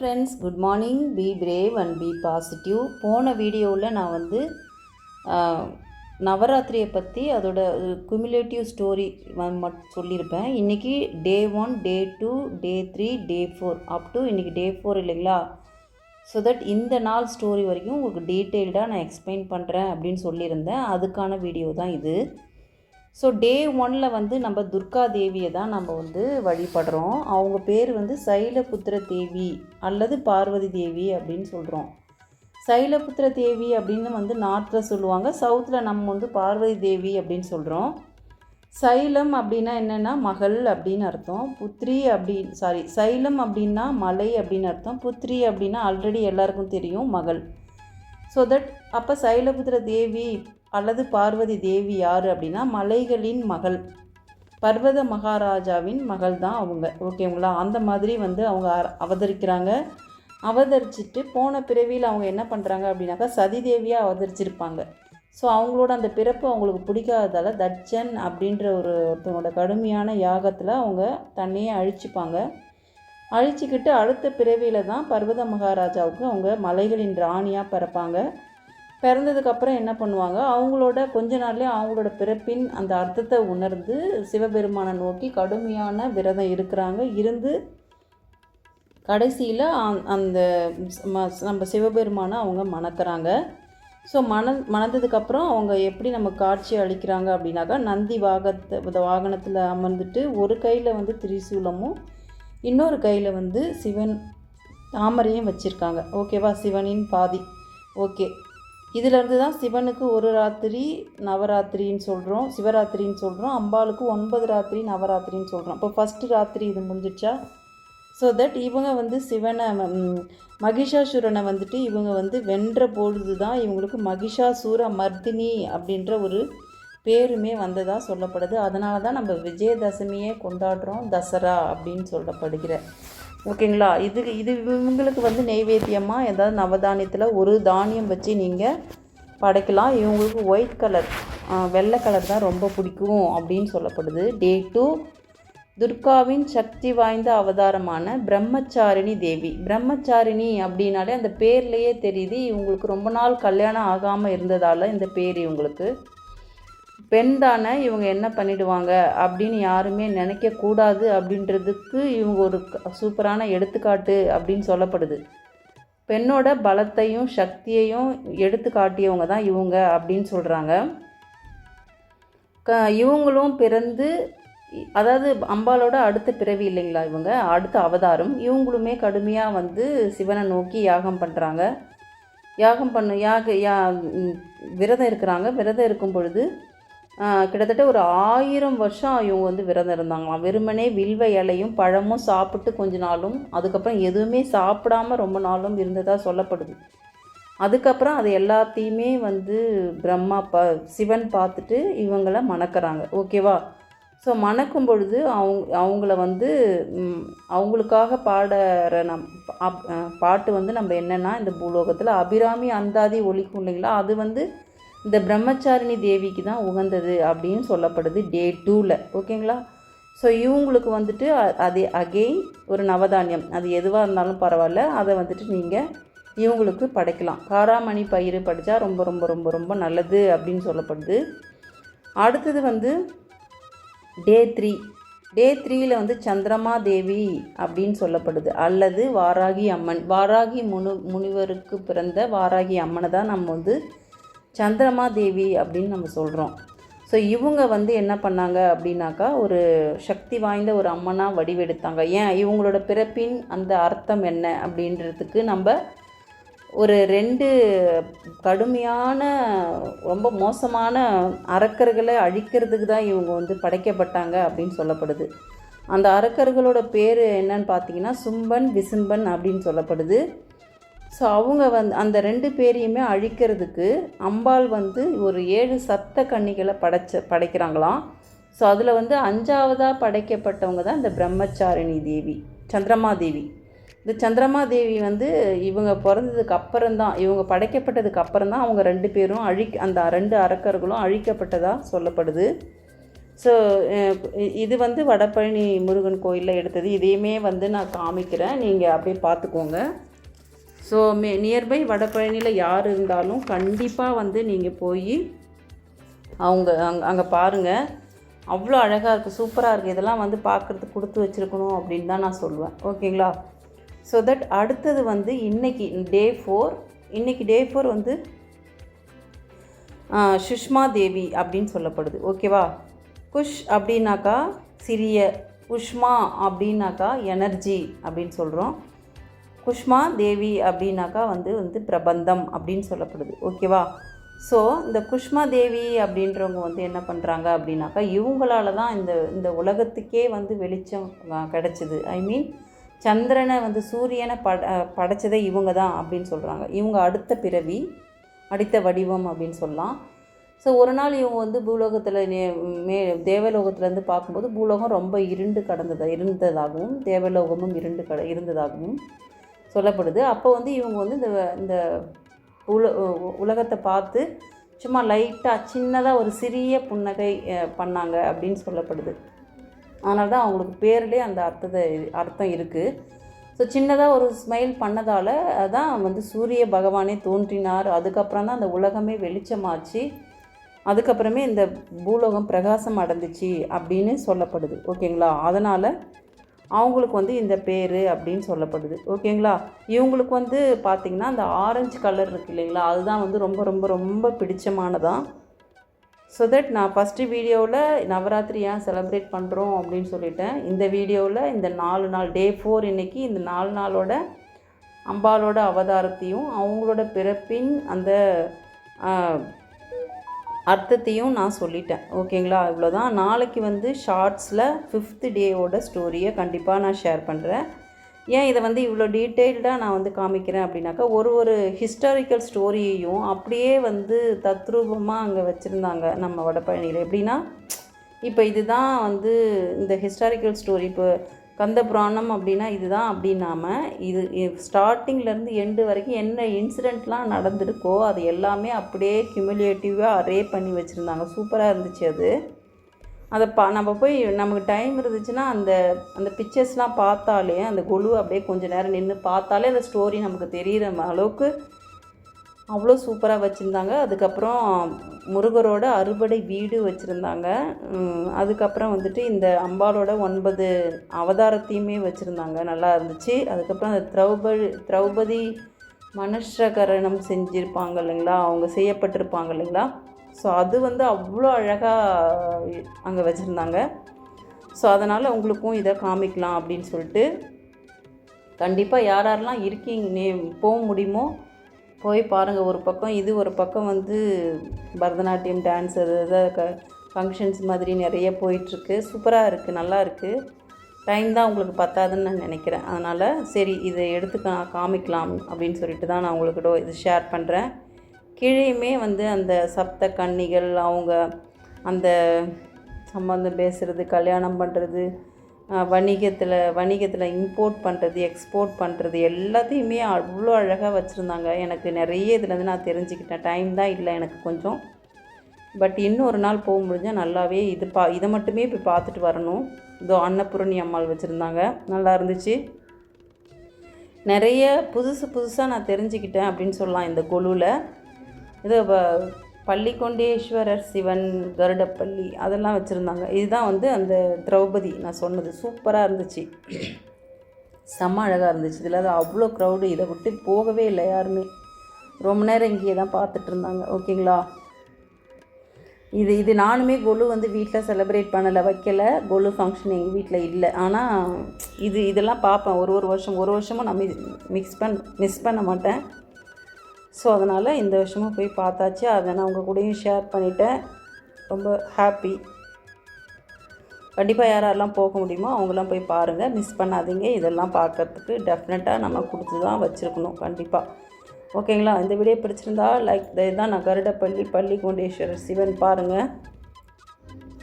Friends good morning be brave and be positive போன வீடியோவில் நான் வந்து நவராத்திரியை பற்றி அதோட குமுலேட்டிவ் ஸ்டோரி சொல்லியிருப்பேன். இன்றைக்கி day one day two day three day four up to இன்றைக்கி டே ஃபோர் இல்லைங்களா? ஸோ தட் இந்த நாள் ஸ்டோரி வரைக்கும் உங்களுக்கு டீட்டெயில்டாக நான் எக்ஸ்பிளைன் பண்ணுறேன் அப்படின்னு சொல்லியிருந்தேன். அதுக்கான வீடியோ தான் இது. ஸோ டே ஒனில் வந்து நம்ம துர்கா தேவியை தான் நம்ம வந்து வழிபடுறோம். அவங்க பேர் வந்து சைலபுத்திர தேவி அல்லது பார்வதி தேவி அப்படின்னு சொல்கிறோம் சைலபுத்திர தேவி அப்படின்னு வந்து நார்த்தில் சொல்லுவாங்க. சவுத்தில் நம்ம வந்து பார்வதி தேவி அப்படின்னு சொல்கிறோம் சைலம் அப்படின்னா என்னென்னா மகள் அப்படின்னு அர்த்தம். புத்ரி அப்படி சாரி சைலம் அப்படின்னா மலை அப்படின்னு அர்த்தம். புத்ரி அப்படின்னா ஆல்ரெடி எல்லாருக்கும் தெரியும் மகள். ஸோ தட் அப்போ சைலபுத்திர தேவி அல்லது பார்வதி தேவி யார் அப்படின்னா மலைகளின் மகள். பர்வத மகாராஜாவின் மகள் தான் அவங்க ஓகேங்களா அந்த மாதிரி வந்து அவங்க அவதரிக்கிறாங்க. அவதரிச்சிட்டு போன பிறவியில் அவங்க என்ன பண்ணுறாங்க அப்படின்னாக்கா சதி தேவியாக அவதரிச்சிருப்பாங்க. ஸோ அவங்களோட அந்த பிறப்பு அவங்களுக்கு பிடிக்காததால் தட்சன் அப்படின்ற ஒரு ஒருத்தவங்களோட கடுமையான யாகத்தில் அவங்க தன்னையே அழிச்சுப்பாங்க. அழிச்சிக்கிட்டு அடுத்த பிறவியில் தான் பர்வத மகாராஜாவுக்கு அவங்க மலைகளின் ராணியாக பிறப்பாங்க. பிறந்ததுக்கப்புறம் என்ன பண்ணுவாங்க? அவங்களோட கொஞ்ச நாள்லேயே அவங்களோட பிறப்பின் அந்த அர்த்தத்தை உணர்ந்து சிவபெருமானை நோக்கி கடுமையான விரதம் இருக்கிறாங்க. இருந்து கடைசியில் அந்த ம- நம்ம சிவபெருமானை அவங்க மணக்கிறாங்க. ஸோ மண மணந்ததுக்கப்புறம் அவங்க எப்படி நம்ம காட்சி அளிக்கிறாங்க அப்படின்னாக்கா நந்தி வாகத்தை வாகனத்தில் அமர்ந்துட்டு ஒரு கையில் வந்து திரிசூலமும் இன்னொரு கையில் வந்து சிவன் தாமரையும் வச்சுருக்காங்க. ஓகேவா சிவனின் பாதி. ஓகே இதிலிருந்து தான் சிவனுக்கு ஒரு ராத்திரி நவராத்திரின்னு சொல்கிறோம் சிவராத்திரின்னு சொல்கிறோம் அம்பாளுக்கு ஒன்பது ராத்திரி நவராத்திரின்னு சொல்கிறோம் இப்போ ஃபஸ்ட்டு ராத்திரி இது முடிஞ்சிச்சா ஸோ தட் இவங்க வந்து சிவனை மகிஷாசுரனை வந்துட்டு இவங்க வந்து வென்ற பொழுது தான் இவங்களுக்கு மகிஷாசூர மர்தினி அப்படின்ற ஒரு பேருமே வந்ததாக சொல்லப்படுது. அதனால தான் நம்ம விஜயதசமியே கொண்டாடுறோம் தசரா அப்படின்னு சொல்லப்படுகிற ஓகேங்களா? இது இது இவங்களுக்கு வந்து நெய்வேத்தியமாக ஏதாவது நவதானியத்தில் ஒரு தானியம் வச்சு நீங்கள் படைக்கலாம். இவங்களுக்கு ஒயிட் கலர் வெள்ளை கலர் தான் ரொம்ப பிடிக்கும் அப்படின்னு சொல்லப்படுது. டே டூ துர்காவின் சக்தி வாய்ந்த அவதாரமான பிரம்மச்சாரிணி தேவி. பிரம்மச்சாரிணி அப்படின்னாலே அந்த பேர்லேயே தெரியுது. இவங்களுக்கு ரொம்ப நாள் கல்யாணம் ஆகாமல் இருந்ததால் இந்த பேர் இவங்களுக்கு. பெண் தானே இவங்க என்ன பண்ணிடுவாங்க? அப்படின்னு யாருமே நினைக்கக்கூடாது அப்படின்றதுக்கு இவங்க ஒரு சூப்பரான எடுத்துக்காட்டு அப்படின்னு சொல்லப்படுது. பெண்ணோட பலத்தையும் சக்தியையும் எடுத்து காட்டியவங்க தான் இவங்க அப்படின்னு சொல்கிறாங்க க இவங்களும் பிறந்து அதாவது அம்பாலோட அடுத்த பிறவி இல்லைங்களா இவங்க? அடுத்த அவதாரம். இவங்களுமே கடுமையாக வந்து சிவனை நோக்கி யாகம் பண்ணுறாங்க யாகம் பண்ண யாக யா விரதம் இருக்கிறாங்க. விரதம் இருக்கும் பொழுது கிட்டத்தட்ட ஒரு ஆயிரம் வருஷம் இவங்க வந்து விரதம் இருந்தாங்களாம் வெறுமனே வில்வ இலையும் பழமும் சாப்பிட்டு கொஞ்ச நாளும் அதுக்கப்புறம் எதுவுமே சாப்பிடாம ரொம்ப நாளும் இருந்ததாக சொல்லப்படுது. அதுக்கப்புறம் அது எல்லாத்தையுமே வந்து பிரம்மா ப சிவன் பார்த்துட்டு இவங்கள மணக்கிறாங்க. ஓகேவா ஸோ மணக்கும் பொழுது அவங்க அவங்கள வந்து அவங்களுக்காக பாடுற நம் அப்- பாட்டு வந்து நம்ம என்னென்னா இந்த பூலோகத்தில் அபிராமி அந்தாதி ஒலிக்கும் இல்லைங்களா அது வந்து இந்த பிரம்மச்சாரிணி தேவிக்கு தான் உகந்தது அப்படின்னு சொல்லப்படுது டே டூவில் ஓகேங்களா ஸோ இவங்களுக்கு வந்துட்டு அது அகெயின் ஒரு நவதானியம். அது எதுவாக இருந்தாலும் பரவாயில்ல. அதை வந்துட்டு நீங்கள் இவங்களுக்கு படைக்கலாம். காராமணி பயிர் படித்தா ரொம்ப ரொம்ப ரொம்ப ரொம்ப நல்லது அப்படின்னு சொல்லப்படுது. அடுத்தது வந்து டே த்ரீ டே த்ரீயில் வந்து சந்திரமா தேவி அப்படின்னு சொல்லப்படுது. அல்லது வாராகி அம்மன். வாராகி முனு முனிவருக்கு பிறந்த வாராகி அம்மனை தான் நம்ம வந்து சந்திரமா தேவி அப்படின்னு நம்ம சொல்கிறோம் ஸோ இவங்க வந்து என்ன பண்ணாங்க அப்படின்னாக்கா ஒரு சக்தி வாய்ந்த ஒரு அம்மனாக வடிவெடுத்தாங்க. ஏன்? இவங்களோட பிறப்பின் அந்த அர்த்தம் என்ன அப்படின்றதுக்கு நம்ம ஒரு ரெண்டு கடுமையான ரொம்ப மோசமான அரக்கர்களை அழிக்கிறதுக்கு தான் இவங்க வந்து படைக்கப்பட்டாங்க அப்படின்னு சொல்லப்படுது. அந்த அரக்கர்களோட பேர் என்னன்னு பார்த்தீங்கன்னா சும்பன் விசும்பன் அப்படின்னு சொல்லப்படுது. ஸோ அவங்க வந்து அந்த ரெண்டு பேரையுமே அழிக்கிறதுக்கு அம்பாள் வந்து ஒரு ஏழு சப்த கன்னிகளை படைச்ச படைக்கிறாங்களாம். ஸோ அதில் வந்து அஞ்சாவதாக படைக்கப்பட்டவங்க தான் இந்த பிரம்மச்சாரிணி தேவி சந்திரமா தேவி. இந்த சந்திரமா தேவி வந்து இவங்க பிறந்ததுக்கு அப்புறம்தான் இவங்க படைக்கப்பட்டதுக்கு அப்புறம்தான் அவங்க ரெண்டு பேரும் அழி அந்த ரெண்டு அரக்கர்களும் அழிக்கப்பட்டதாக சொல்லப்படுது. ஸோ இது வந்து வடபழனி முருகன் கோயிலில் எடுத்தது. இதையுமே வந்து நான் காமிக்கிறேன். நீங்கள் அப்படியே பார்த்துக்கோங்க. ஸோ மே நியர்பை வடபழனியில் யார் இருந்தாலும் கண்டிப்பாக வந்து நீங்கள் போய் அவங்க அங்கே அங்கே பாருங்கள் அவ்வளோ அழகாக இருக்குது சூப்பராக இருக்குது இதெல்லாம் வந்து பார்க்குறதுக்கு கொடுத்து வச்சுருக்கணும் அப்படின்னு தான் நான் சொல்லுவேன். ஓகேங்களா? ஸோ தட் அடுத்தது வந்து இன்றைக்கி டே ஃபோர் இன்றைக்கி டே ஃபோர் வந்து சுஷ்மா தேவி அப்படின்னு சொல்லப்படுது. ஓகேவா? குஷ் அப்படின்னாக்கா சிறிய உஷ்மா அப்படின்னாக்கா எனர்ஜி அப்படின்னு சொல்கிறோம் குஷ்மா தேவி அப்படின்னாக்கா வந்து வந்து பிரபந்தம் அப்படின்னு சொல்லப்படுது. ஓகேவா ஸோ இந்த குஷ்மா தேவி அப்படின்றவங்க வந்து என்ன பண்ணுறாங்க அப்படின்னாக்கா இவங்களால தான் இந்த இந்த உலகத்துக்கே வந்து வெளிச்சம் கிடச்சிது. ஐ மீன் சந்திரனை வந்து சூரியனை பட படைச்சதே இவங்க தான் அப்படின்னு சொல்கிறாங்க இவங்க அடுத்த பிறவி அடுத்த வடிவம் அப்படின்னு சொல்லலாம். ஸோ ஒரு நாள் இவங்க வந்து பூலோகத்தில் மே தேவலோகத்துலேருந்து பார்க்கும்போது பூலோகம் ரொம்ப இருண்டு கடந்தது இருந்ததாகவும் தேவலோகமும் இருண்டு கட இருந்ததாகவும் சொல்லப்படுது. அப்போ வந்து இவங்க வந்து இந்த இந்த உல உ- உலகத்தை பார்த்து சும்மா லைட்டாக சின்னதாக ஒரு சிறிய புன்னகை பண்ணாங்க அப்படின்னு சொல்லப்படுது. அதனால தான் அவங்களுக்கு பேர்லேயே அந்த அர்த்தத்தை அர்த்தம் இருக்குது ஸோ சின்னதாக ஒரு ஸ்மைல் பண்ணதால் தான் வந்து சூரிய பகவானே தோன்றினார். அதுக்கப்புறம் தான் அந்த உலகமே வெளிச்சமாச்சு. அதுக்கப்புறமே இந்த பூலோகம் பிரகாசம் அடைந்துச்சு அப்படின்னு சொல்லப்படுது. ஓகேங்களா? அதனால் அவங்களுக்கு வந்து இந்த பேர் அப்படின்னு சொல்லப்படுது. ஓகேங்களா? இவங்களுக்கு வந்து பார்த்திங்கன்னா அந்த ஆரஞ்சு கலர் இருக்குது இல்லைங்களா? அதுதான் வந்து ரொம்ப ரொம்ப ரொம்ப பிடிச்சமானதான் ஸோ தட் நான் ஃபஸ்ட்டு வீடியோவில் நவராத்திரி ஏன் செலப்ரேட் பண்ணுறோம் அப்படின்னு சொல்லிட்டேன். இந்த வீடியோவில் இந்த நாலு நாள் டே ஃபோர் இன்னைக்கு இந்த நாலு நாளோட அம்பாலோட அவதாரத்தையும் அவங்களோட பிறப்பின் அந்த அர்த்தத்தையும் நான் சொல்லிட்டேன். ஓகேங்களா? இவ்வளோதான் நாளைக்கு வந்து ஷார்ட்ஸில் ஃபிஃப்த்து டேவோட ஸ்டோரியை கண்டிப்பாக நான் ஷேர் பண்ணுறேன் ஏன் இதை வந்து இவ்வளோ டீட்டெயில்டாக நான் வந்து காமிக்கிறேன் அப்படின்னாக்கா ஒரு ஒரு ஹிஸ்டாரிக்கல் ஸ்டோரியையும் அப்படியே வந்து தத்ரூபமாக அங்கே வச்சுருந்தாங்க நம்ம வடபழனியில். எப்படின்னா இப்போ இதுதான் வந்து இந்த ஹிஸ்டாரிக்கல் ஸ்டோரி இப்போ கந்த புராணம் அப்படின்னா இதுதான் அப்படின்னாம இது ஸ்டார்டிங்லேருந்து எண்டு வரைக்கும் என்ன இன்சிடெண்ட்லாம் நடந்திருக்கோ அது எல்லாமே அப்படியே கியூமுலேட்டிவாக அரே பண்ணி வச்சுருந்தாங்க. சூப்பராக இருந்துச்சு அது. அதை பா நம்ம போய் நமக்கு டைம் இருந்துச்சுன்னா அந்த அந்த பிக்சர்ஸ்லாம் பார்த்தாலே அந்த குழு அப்படியே கொஞ்சம் நேரம் நின்று பார்த்தாலே அந்த ஸ்டோரி நமக்கு தெரிகிற அளவுக்கு அவ்வளோ சூப்பராக வச்சுருந்தாங்க. அதுக்கப்புறம் முருகரோட அறுபடை வீடு வச்சுருந்தாங்க. அதுக்கப்புறம் வந்துட்டு இந்த அம்பாலோட ஒன்பது அவதாரத்தையுமே வச்சுருந்தாங்க. நல்லா இருந்துச்சு. அதுக்கப்புறம் அந்த திரௌபதி திரௌபதி மனுஷகரணம் செஞ்சுருப்பாங்க இல்லைங்களா? அவங்க செய்யப்பட்டிருப்பாங்க இல்லைங்களா? ஸோ அது வந்து அவ்வளோ அழகாக அங்கே வச்சுருந்தாங்க. ஸோ அதனால் உங்களுக்கும் இதை காமிக்கலாம் அப்படின்னு சொல்லிட்டு. கண்டிப்பாக யார் யாரெல்லாம் இருக்கீங்க போக முடியுமோ போய் பாருங்கள் ஒரு பக்கம் இது ஒரு பக்கம் வந்து பரதநாட்டியம் டான்ஸ் அது இது க ஃபங்க்ஷன்ஸ் மாதிரி நிறைய போயிட்டுருக்கு. சூப்பராக இருக்குது நல்லா இருக்குது டைம் தான் உங்களுக்கு பத்தாதுன்னு நான் நினைக்கிறேன். அதனால் சரி இதை எடுத்து கா காமிக்கலாம் அப்படின்னு சொல்லிட்டு தான் நான் உங்களுக்கிட்ட இது ஷேர் பண்ணுறேன் கீழேயுமே வந்து அந்த சப்த கன்னிகள் அவங்க அந்த சம்மந்தம் பேசுகிறது கல்யாணம் பண்ணுறது வணிகத்தில் வணிகத்தில் இம்போர்ட் பண்ணுறது எக்ஸ்போர்ட் பண்ணுறது எல்லாத்தையுமே அவ்வளோ அழகாக வச்சுருந்தாங்க. எனக்கு நிறைய இதுலேருந்து நான் தெரிஞ்சுக்கிட்டேன். டைம் தான் இல்லை எனக்கு கொஞ்சம். பட் இன்னொரு நாள் போக முடிஞ்சால் நல்லாவே இது பா இதை மட்டுமே போய் பார்த்துட்டு வரணும். இதோ அன்னபூரணி அம்மாள் வச்சுருந்தாங்க. நல்லா இருந்துச்சு. நிறைய புதுசு புதுசாக நான் தெரிஞ்சுக்கிட்டேன் அப்படின்னு சொல்லலாம் இந்த கொலுவில் இது பள்ளிக்கொண்டேஸ்வரர் சிவன் கருடப்பள்ளி அதெல்லாம் வச்சுருந்தாங்க. இதுதான் வந்து அந்த திரௌபதி நான் சொன்னது. சூப்பராக இருந்துச்சு. செம்ம அழகாக இருந்துச்சு. இதில் அது அவ்வளோ க்ரௌடு இதை விட்டு போகவே இல்லை யாருமே. ரொம்ப நேரம் இங்கேயே தான் பார்த்துட்டு இருந்தாங்க. ஓகேங்களா இது இது நானுமே கொலு வந்து வீட்டில் செலிப்ரேட் பண்ணலை வைக்கல. கொலு ஃபங்க்ஷன் எங்கள் வீட்டில் இல்லை. ஆனால் இது இதெல்லாம் பார்ப்பேன். ஒரு ஒரு வருஷம் ஒரு வருஷமும் நான் மிக்ஸ் பண் மிஸ் பண்ண மாட்டேன். ஸோ அதனால் இந்த வருஷமும் போய் பார்த்தாச்சு. அதை நான் உங்கள் கூடயும் ஷேர் பண்ணிட்டேன். ரொம்ப ஹாப்பி கண்டிப்பாக யாரெல்லாம் போக முடியுமோ அவங்களாம் போய் பாருங்கள் மிஸ் பண்ணாதீங்க. இதெல்லாம் பார்க்குறதுக்கு டெஃபினட்டாக நம்ம கொடுத்து தான் வச்சுருக்கணும் கண்டிப்பாக ஓகேங்களா இந்த வீடியோ பிடிச்சிருந்தா லைக் இதுதான் நான் கருடப்பள்ளி பள்ளி கொண்டேஸ்வரர் சிவன் பாருங்கள்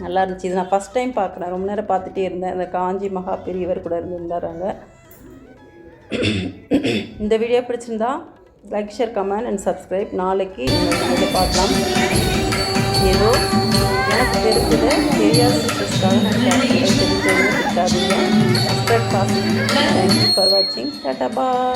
நல்லா இருந்துச்சு. இது நான் ஃபஸ்ட் டைம் பார்க்குறேன். ரொம்ப நேரம் பார்த்துட்டே இருந்தேன். இந்த காஞ்சி மகா பெரியவர் கூட இருந்திருந்தாராங்க இந்த வீடியோ பிடிச்சிருந்தா like share comment and subscribe நாளைக்கு இதை பார்க்கலாம். ஏதோ எனக்கு தெரிஞ்சது தெரியாத விஷயத்துக்காக நான் share subscribe boss thank you for வாட்சிங் டாட்டா பாய்